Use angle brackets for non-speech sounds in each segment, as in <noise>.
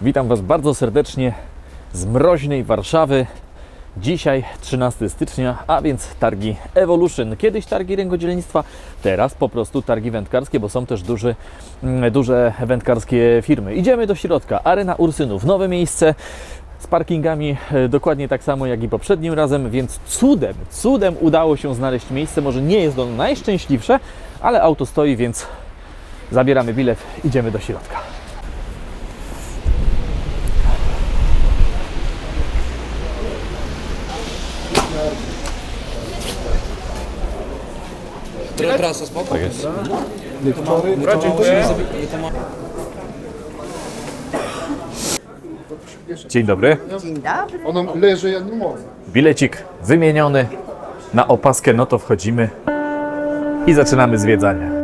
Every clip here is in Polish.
Witam Was bardzo serdecznie z mroźnej Warszawy. Dzisiaj 13 stycznia, a więc targi Evolution. Kiedyś targi rękodzielnictwa, teraz po prostu targi wędkarskie, bo są też duży, mm, duże wędkarskie firmy. Idziemy do środka. Arena Ursynów, nowe miejsce z parkingami, e, dokładnie tak samo jak i poprzednim razem, więc cudem, cudem udało się znaleźć miejsce. Może nie jest ono najszczęśliwsze, ale auto stoi, więc zabieramy bilet, idziemy do środka. Trasa spoko? Tak jest. Dzień dobry. Dzień dobry. Ono leży, ja nie mogę. Bilecik wymieniony na opaskę, no to wchodzimy i zaczynamy zwiedzanie.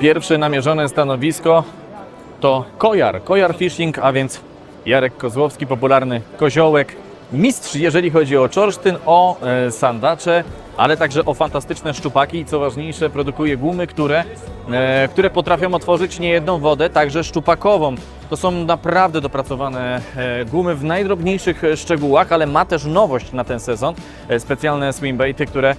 Pierwsze namierzone stanowisko to Kojar, Kojar Fishing, a więc Jarek Kozłowski, popularny koziołek, mistrz jeżeli chodzi o czorsztyn, o e, sandacze, ale także o fantastyczne szczupaki i co ważniejsze produkuje gumy, które, e, które potrafią otworzyć niejedną wodę, także szczupakową. To są naprawdę dopracowane e, gumy w najdrobniejszych e, szczegółach, ale ma też nowość na ten sezon, e, specjalne swimbaity, które,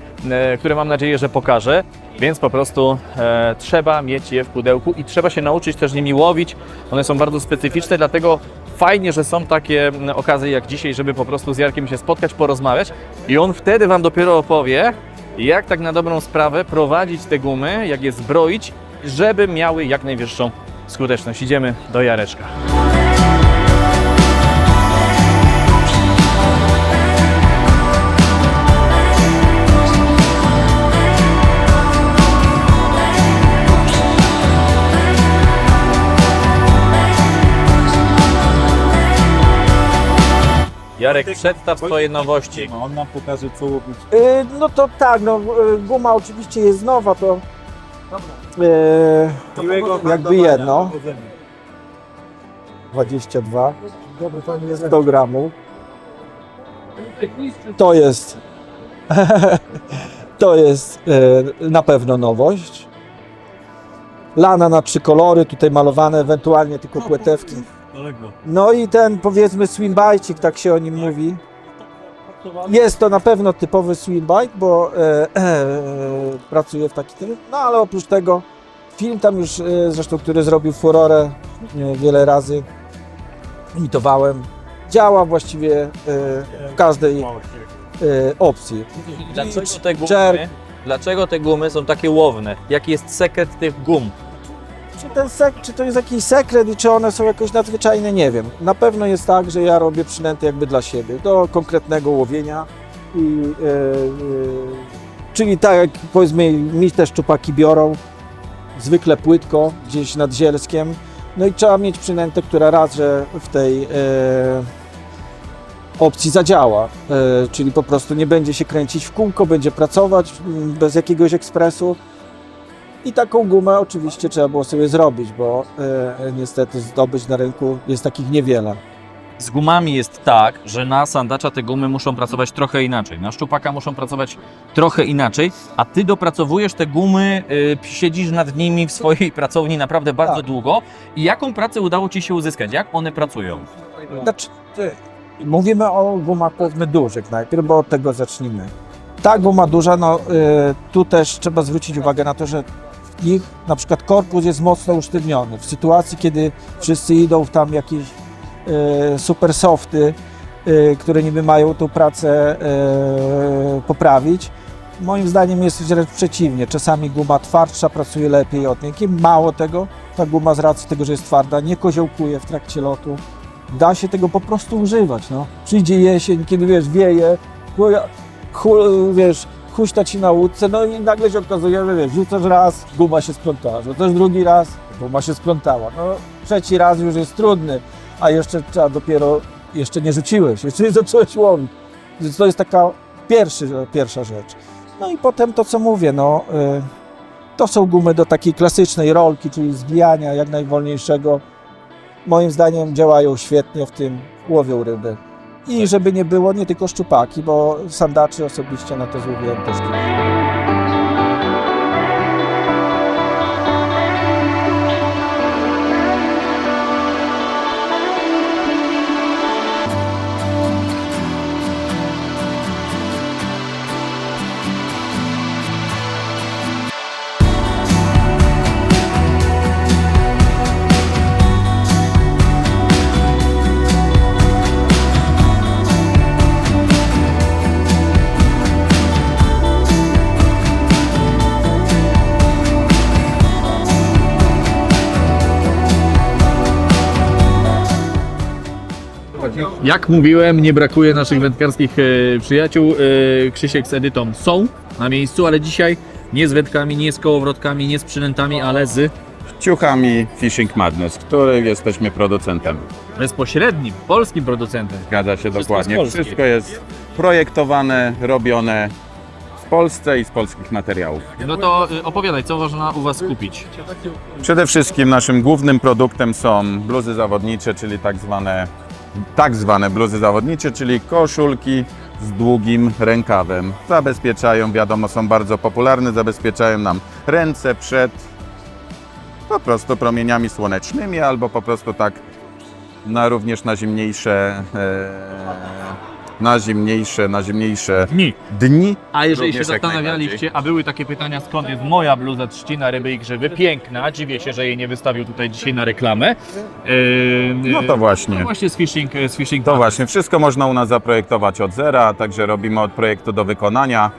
które mam nadzieję, że pokażę. Więc po prostu e, trzeba mieć je w pudełku i trzeba się nauczyć też nimi łowić. One są bardzo specyficzne, dlatego fajnie, że są takie mm, okazje jak dzisiaj, żeby po prostu z Jarkiem się spotkać, porozmawiać i on wtedy Wam dopiero opowie, jak tak na dobrą sprawę prowadzić te gumy, jak je zbroić, żeby miały jak najwyższą skuteczność. Idziemy do Jareczka. Jarek, przedstaw swoje nowości. On nam pokaże co łowić. Y, No to tak, no y, guma oczywiście jest nowa, to y, Miłego jakby jedno, 22, 100 gramów. To jest, <laughs> to jest y, na pewno nowość. Lana na trzy kolory, tutaj malowane, ewentualnie tylko płetewki. No i ten powiedzmy swimbajcik, tak się o nim mówi. Jest to na pewno typowy swinbike, bo e, e, pracuję w taki tym. No ale oprócz tego film tam już e, zresztą, który zrobił furorę e, wiele razy imitowałem. Działa właściwie e, w każdej e, opcji. Dlaczego te gumy, dlaczego te gumy są takie łowne? Jaki jest sekret tych gum? Czy, ten sek- czy to jest jakiś sekret i czy one są jakoś nadzwyczajne, nie wiem. Na pewno jest tak, że ja robię przynęty jakby dla siebie, do konkretnego łowienia. I, e, e, czyli tak jak powiedzmy mi te szczupaki biorą, zwykle płytko, gdzieś nad zielskiem. No i trzeba mieć przynętę, która raz, że w tej e, opcji zadziała, e, czyli po prostu nie będzie się kręcić w kółko, będzie pracować mm, bez jakiegoś ekspresu. I taką gumę oczywiście trzeba było sobie zrobić, bo e, niestety zdobyć na rynku jest takich niewiele. Z gumami jest tak, że na sandacza te gumy muszą pracować trochę inaczej. Na szczupaka muszą pracować trochę inaczej, a ty dopracowujesz te gumy, y, siedzisz nad nimi w swojej pracowni naprawdę bardzo Tak. długo. I jaką pracę udało ci się uzyskać? Jak one pracują? Znaczy, mówimy o gumach powiedzmy dużych najpierw, bo od tego zacznijmy. Ta guma duża, no y, tu też trzeba zwrócić uwagę na to, że ich na przykład korpus jest mocno usztywniony. W sytuacji, kiedy wszyscy idą w tam jakieś y, super softy, y, które niby mają tą pracę y, poprawić, moim zdaniem jest wręcz przeciwnie. Czasami guma twardsza pracuje lepiej od niej. Mało tego, ta guma z racji tego, że jest twarda, nie koziołkuje w trakcie lotu da się tego po prostu używać. No. Przyjdzie jesień, kiedy wiesz, wieje, chuja- chu, wiesz, huśta ci na łódce, no i nagle się okazuje, że wiesz, rzucasz raz, guma się splątała, rzucasz drugi raz, guma się splątała. No, trzeci raz już jest trudny, a jeszcze trzeba dopiero, jeszcze nie rzuciłeś, jeszcze nie zacząłeś łowić. Więc to jest taka pierwszy, pierwsza rzecz. No i potem to, co mówię, no, y, To są gumy do takiej klasycznej rolki, czyli zbijania jak najwolniejszego. Moim zdaniem działają świetnie w tym, łowią ryby. I żeby nie było, nie tylko szczupaki, bo sandaczy osobiście na to złowiłem też kilka. Jak mówiłem, nie brakuje naszych wędkarskich e, przyjaciół. E, Krzysiek z Edytą są na miejscu, ale dzisiaj nie z wędkami, nie z kołowrotkami, nie z przynętami, ale z ciuchami Fishing Madness, których jesteśmy producentem. bezpośrednim polskim producentem. Zgadza się dokładnie. jest polskie. Wszystko jest projektowane, robione w Polsce i z polskich materiałów. No to e, opowiadaj, co można u Was kupić? Przede wszystkim naszym głównym produktem są bluzy zawodnicze, czyli tak zwane, tak zwane bluzy zawodnicze, czyli koszulki z długim rękawem. Zabezpieczają, wiadomo, są bardzo popularne, zabezpieczają nam ręce przed po prostu promieniami słonecznymi albo po prostu tak na również na zimniejsze e, na zimniejsze, na zimniejsze Dni. dni. A jeżeli się Również jak zastanawialiście, a były takie pytania, skąd jest moja bluza trzcina ryby i grzyby, piękna, dziwię się, że jej nie wystawił tutaj dzisiaj na reklamę. Yy, No to właśnie. No właśnie z Fishing, z fishing To Pub. właśnie, wszystko można u nas zaprojektować od zera, także robimy od projektu do wykonania.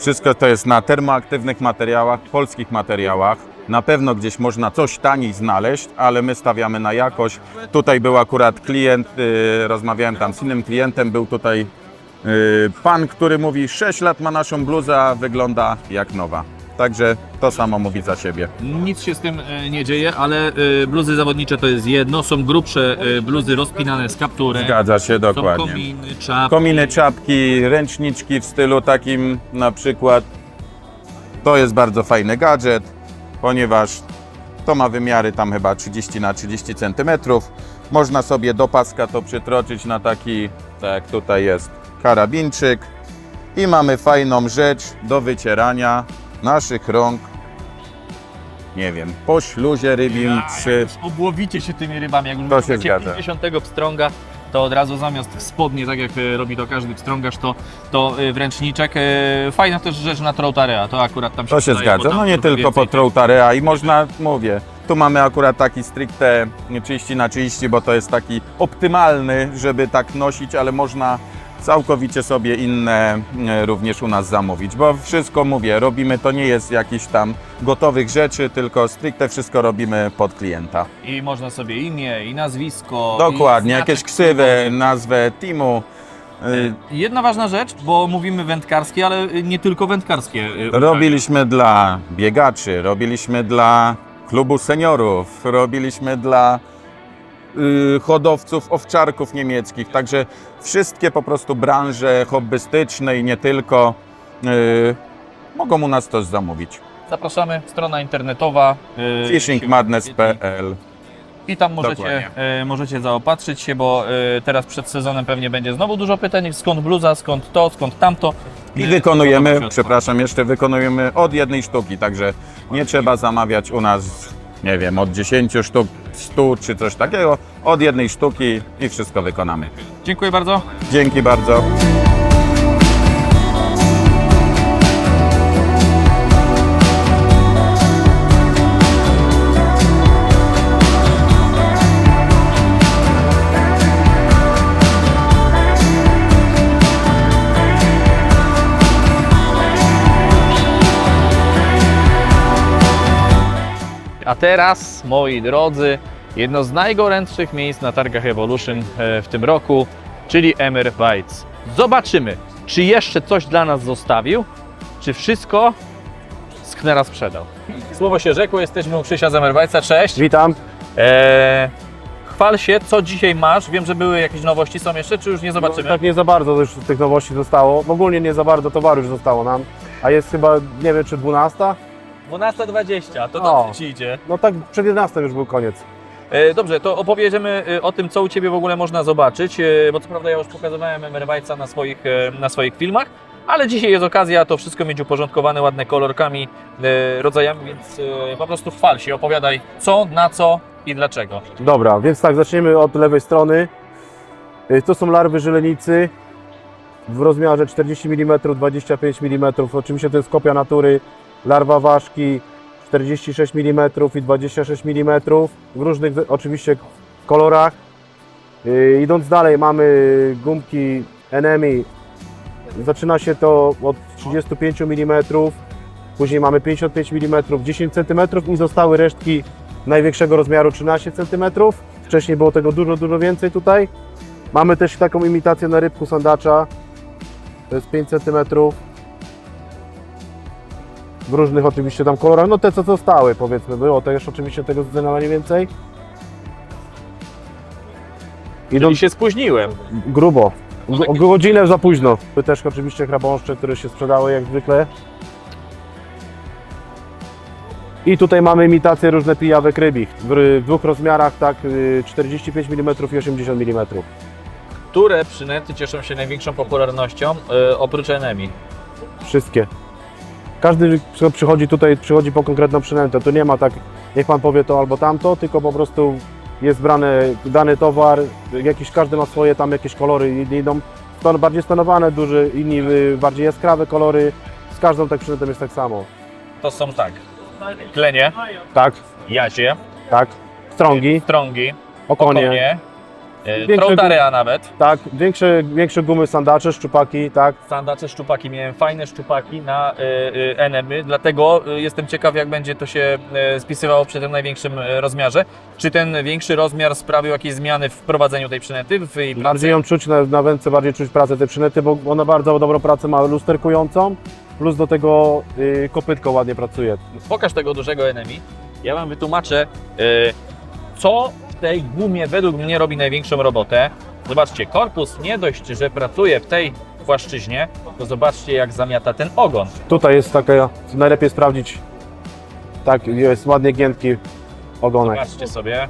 Wszystko to jest na termoaktywnych materiałach, polskich materiałach. Na pewno gdzieś można coś taniej znaleźć, ale my stawiamy na jakość. Tutaj był akurat klient, y, rozmawiałem tam z innym klientem, był tutaj y, pan, który mówi 6 lat ma naszą bluzę, a wygląda jak nowa. Także to samo mówi za siebie. Nic się z tym e, nie dzieje, ale e, bluzy zawodnicze to jest jedno, są grubsze e, bluzy rozpinane z kapturem. Zgadza się Są dokładnie. kominy, czapki. Kominy, czapki, ręczniczki w stylu takim na przykład. To jest bardzo fajny gadżet, ponieważ to ma wymiary tam chyba 30 na 30 cm. Można sobie do paska to przytroczyć na taki, tak jak tutaj jest, karabinczyk. I mamy fajną rzecz do wycierania naszych rąk. Nie wiem, po śluzie rybim czy Obłowicie się tymi rybami, jak już To się macie zgadza. 50 pstrąga, to od razu zamiast w spodnie, tak jak e, robi to każdy pstrągarz, to, to e, w ręczniczek. E, Fajna też rzecz na troutarea, to akurat tam się To się zgadza. No nie tylko po troutarea i można, mówię, tu mamy akurat taki stricte 30 na 30, bo to jest taki optymalny, żeby tak nosić, ale można całkowicie sobie inne e, również u nas zamówić, bo wszystko mówię, robimy to nie jest jakichś tam gotowych rzeczy, tylko stricte wszystko robimy pod klienta. I można sobie imię i nazwisko. Dokładnie, i jakieś ksywę, nazwę teamu. y, Jedna ważna rzecz, bo mówimy wędkarskie, ale nie tylko wędkarskie. e, Robiliśmy dla biegaczy, robiliśmy dla klubu seniorów, robiliśmy dla y, hodowców owczarków niemieckich, także wszystkie po prostu branże hobbystyczne i nie tylko y, mogą u nas coś zamówić. Zapraszamy, strona internetowa. fishingmadness.pl I tam możecie, możecie zaopatrzyć się, bo teraz przed sezonem pewnie będzie znowu dużo pytań, skąd bluza, skąd to, skąd tamto. I wykonujemy, przepraszam, jeszcze wykonujemy od jednej sztuki, także nie trzeba zamawiać u nas, nie wiem, od 10 sztuk, 100 czy coś takiego, od jednej sztuki i wszystko wykonamy. Dziękuję bardzo. Dzięki bardzo. Teraz, moi drodzy, jedno z najgorętszych miejsc na targach Evolution e, w tym roku, czyli Emir Bites. Zobaczymy, czy jeszcze coś dla nas zostawił, czy wszystko Sknera sprzedał. Słowo się rzekło, jesteśmy u Krzysia z Emir Bitesa. Cześć. Witam. Eee, chwal się, co dzisiaj masz. Wiem, że były jakieś nowości, są jeszcze, czy już nie zobaczymy? Tak nie za bardzo już tych nowości zostało. Ogólnie nie za bardzo towaru już zostało nam. A jest chyba, nie wiem czy 12. 12.20, to O. dobrze ci idzie. No tak przed 11 już był koniec. E, Dobrze, to opowiedziemy e, o tym, co u Ciebie w ogóle można zobaczyć, e, bo co prawda ja już pokazywałem Emerwajca na swoich, e, na swoich filmach, ale dzisiaj jest okazja to wszystko mieć uporządkowane ładne kolorkami, e, rodzajami, więc e, po prostu chwal się, opowiadaj co, na co i dlaczego. Dobra, więc tak, zaczniemy od lewej strony. Y, To są larwy żylenicy w rozmiarze 40 mm, 25 mm. Oczywiście to jest kopia natury. Larwa ważki 46 mm i 26 mm w różnych oczywiście kolorach. Y, Idąc dalej mamy gumki Enemy. Zaczyna się to od 35 mm, później mamy 55 mm, 10 cm i zostały resztki największego rozmiaru 13 cm. Wcześniej było tego dużo, dużo więcej tutaj. Mamy też taką imitację na rybku sandacza. To jest 5 cm. W różnych oczywiście tam kolorach. No te co zostały powiedzmy. Było też oczywiście tego zdecydowanie więcej. Idą Czyli się spóźniłem. grubo. G- godzinę za późno. Były też oczywiście chrabąszcze, które się sprzedały jak zwykle. I tutaj mamy imitacje różne pijawek rybich w dwóch rozmiarach, tak y, 45 mm i 80 mm. Które przynęty cieszą się największą popularnością e, oprócz Enemi? Wszystkie. Każdy, kto przychodzi tutaj, przychodzi po konkretną przynętę. Tu nie ma tak, niech pan powie to albo tamto, tylko po prostu jest brany dany towar, jakiś, każdy ma swoje tam jakieś kolory, jedni idą. Ston, bardziej stonowane, duży, inni y, bardziej jaskrawe kolory. Z każdą tak przynętą jest tak samo. To są tak, klenie, Tak, jazie, tak. Strągi, trągi, okonie, okonie, Większe troutarea nawet. tak. Większe, większe gumy, sandacze, szczupaki, tak. Sandacze, szczupaki, miałem fajne szczupaki na y, y, Enemy, dlatego y, jestem ciekaw jak będzie to się spisywało przy tym największym rozmiarze. Czy ten większy rozmiar sprawił jakieś zmiany w prowadzeniu tej przynęty, w jej pracy? Bardziej ją czuć na, na wędce, bardziej czuć pracę tej przynęty, bo ona bardzo dobrą pracę ma lusterkującą, plus do tego y, kopytko ładnie pracuje. Pokaż tego dużego Enemy. Ja Wam wytłumaczę, y, co tej gumie według mnie robi największą robotę. Zobaczcie, korpus nie dość, że pracuje w tej płaszczyźnie, to zobaczcie jak zamiata ten ogon. Tutaj jest taka, najlepiej sprawdzić, tak, jest ładnie giętki ogonek. Zobaczcie sobie.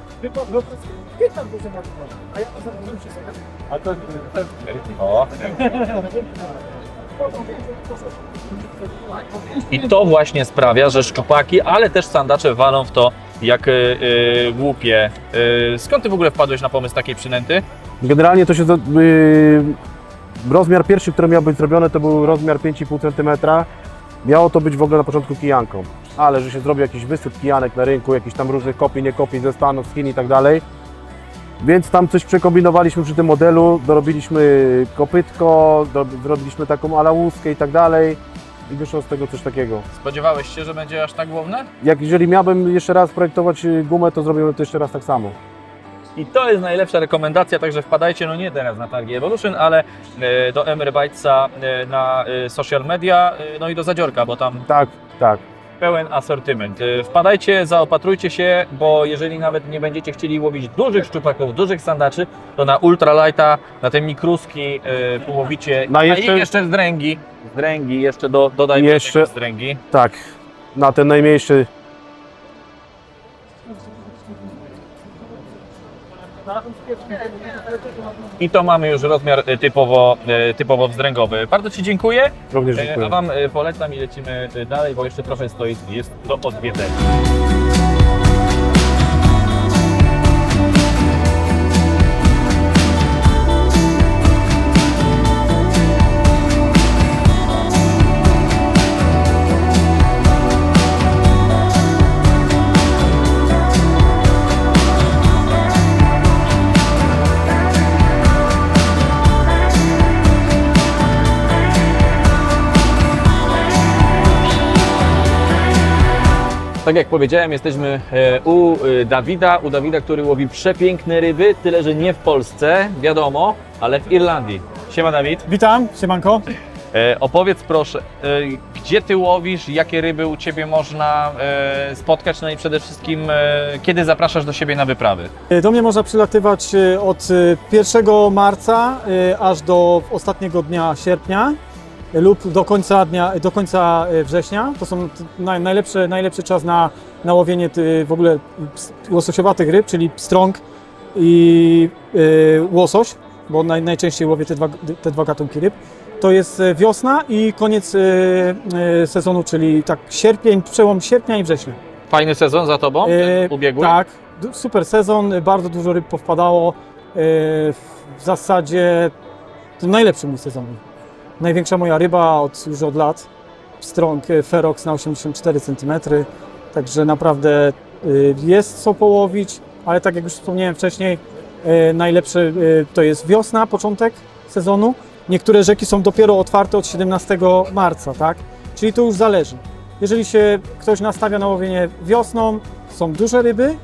O. I to właśnie sprawia, że szczupaki, ale też sandacze walą w to jak y, y, głupie. Y, skąd ty w ogóle wpadłeś na pomysł takiej przynęty? Generalnie to się, y, rozmiar pierwszy, który miał być zrobiony, to był rozmiar 5,5 cm. Miało to być w ogóle na początku kijanką, ale że się zrobił jakiś wysyp kijanek na rynku, jakichś tam różnych kopii, nie kopii ze Stanów, z Chin i tak dalej. Więc tam coś przekombinowaliśmy przy tym modelu, dorobiliśmy kopytko, zrobiliśmy taką alałuskę i tak dalej i wyszło z tego coś takiego. Spodziewałeś się, że będzie aż tak główne? Jak jeżeli miałbym jeszcze raz projektować y, gumę, to zrobimy to jeszcze raz tak samo. I to jest najlepsza rekomendacja, także wpadajcie, no nie teraz na targi Evolution, ale e, do Emery Bytesa e, na social media, no i do Zadziorka, bo tam Tak, tak. Pełen asortyment. E, Wpadajcie, zaopatrujcie się, bo jeżeli nawet nie będziecie chcieli łowić dużych szczupaków, dużych sandaczy, to na ultralighta, na te mikruski e, połowicie. Na jeszcze- i jeszcze zdręgi. Zdręgi, jeszcze do, dodajmy jeszcze... zdręgi. Tak, na ten najmniejszy. I to mamy już rozmiar e, typowo, e, typowo wzdręgowy. Bardzo Ci dziękuję. Również E, dziękuję. A Wam polecam i lecimy dalej, bo jeszcze trochę stoi, jest do odwiedzenia. Tak jak powiedziałem, jesteśmy e, u e, Dawida, u Dawida, który łowi przepiękne ryby, tyle że nie w Polsce, wiadomo, ale w Irlandii. Siema Dawid. Witam, siemanko. E, opowiedz proszę, e, gdzie ty łowisz, jakie ryby u ciebie można e, spotkać, no i przede wszystkim e, kiedy zapraszasz do siebie na wyprawy? Do mnie można przylatywać od e, 1 marca e, aż do ostatniego dnia sierpnia. Lub do końca dnia, do końca e, września. To są t- naj, najlepszy, najlepszy czas na, na łowienie ty, w ogóle łososiowatych ryb, czyli pstrąg i e, łosoś, bo naj, najczęściej łowię te dwa, te dwa gatunki ryb. To jest e, wiosna i koniec e, e, sezonu, czyli tak sierpień, przełom sierpnia i września. Fajny sezon za tobą, E, ubiegły? Tak, super sezon, bardzo dużo ryb powpadało. E, W zasadzie to najlepszy mój sezon. Największa moja ryba od, już od lat. Strąg e, Ferox na 84 cm. Także naprawdę e, jest co połowić, ale tak jak już wspomniałem wcześniej, e, najlepszy to jest wiosna, początek sezonu. Niektóre rzeki są dopiero otwarte od 17 marca, tak? Czyli to już zależy. Jeżeli się ktoś nastawia na łowienie wiosną, są duże ryby,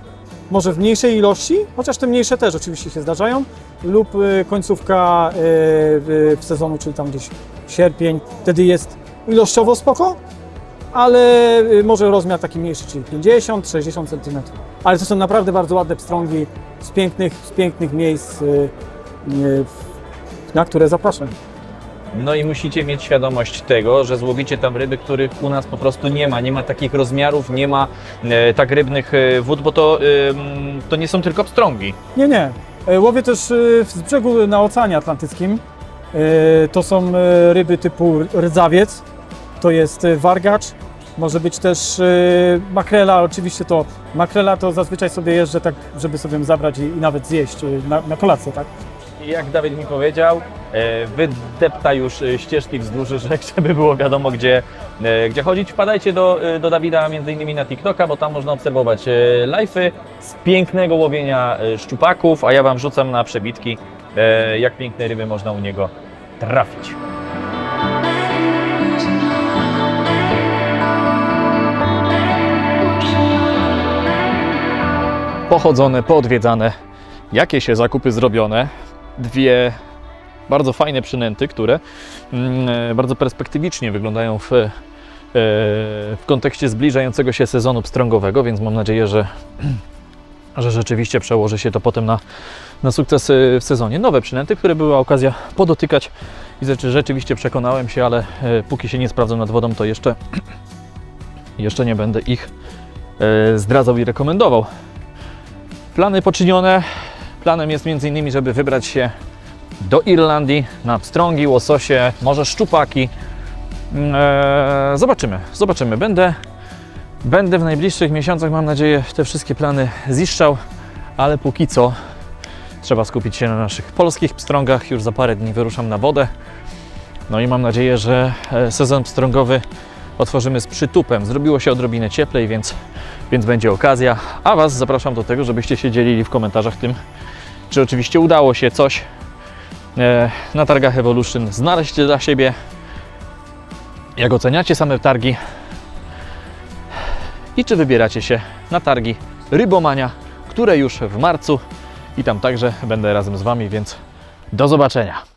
może w mniejszej ilości, chociaż te mniejsze też oczywiście się zdarzają, lub y, końcówka y, w sezonu, czyli tam gdzieś sierpień, wtedy jest ilościowo spoko, ale y, może rozmiar taki mniejszy, czyli 50-60 cm. Ale to są naprawdę bardzo ładne pstrągi z pięknych, z pięknych miejsc, na które zapraszam. No i musicie mieć świadomość tego, że złowicie tam ryby, których u nas po prostu nie ma. Nie ma takich rozmiarów, nie ma e, tak rybnych e, wód, bo to, ym, to nie są tylko pstrągi. Nie, nie. E, Łowię też e, z brzegu na Oceanie Atlantyckim. E, To są e, ryby typu rdzawiec, to jest e, wargacz, może być też e, makrela. Oczywiście to makrela to zazwyczaj sobie jeżdżę tak, żeby sobie zabrać i, i nawet zjeść e, na, na kolację, tak? I jak Dawid mi powiedział, e, wydepta już e, ścieżki wzdłuż rzek, <laughs> żeby było wiadomo, gdzie, e, gdzie chodzić. Wpadajcie do, e, do Dawida między innymi na TikToka, bo tam można obserwować e, live'y z pięknego łowienia e, szczupaków, a ja Wam rzucam na przebitki, e, jak piękne ryby można u niego trafić. Pochodzone, poodwiedzane, jakieś zakupy zrobione, dwie bardzo fajne przynęty, które mm, e, bardzo perspektywicznie wyglądają w, e, w kontekście zbliżającego się sezonu pstrągowego, więc mam nadzieję, że, <clears throat> że rzeczywiście przełoży się to potem na, na sukces e, w sezonie. Nowe przynęty, które była okazja podotykać i rzeczy, rzeczywiście przekonałem się, ale e, póki się nie sprawdzą nad wodą, to jeszcze, <clears throat> jeszcze nie będę ich zdradzał i rekomendował. Plany poczynione. Planem jest m.in., żeby wybrać się do Irlandii na pstrągi, łososie, może szczupaki. Eee, zobaczymy, zobaczymy. Będę, będę w najbliższych miesiącach, mam nadzieję, te wszystkie plany ziszczał, ale póki co trzeba skupić się na naszych polskich pstrągach. Już za parę dni wyruszam na wodę. No i mam nadzieję, że e, sezon pstrągowy otworzymy z przytupem. Zrobiło się odrobinę cieplej, więc, więc będzie okazja. A Was zapraszam do tego, żebyście się dzielili w komentarzach tym, czy oczywiście udało się coś na targach Evolution znaleźć dla siebie. Jak oceniacie same targi i czy wybieracie się na targi Rybomania, które już w marcu i tam także będę razem z Wami, więc do zobaczenia.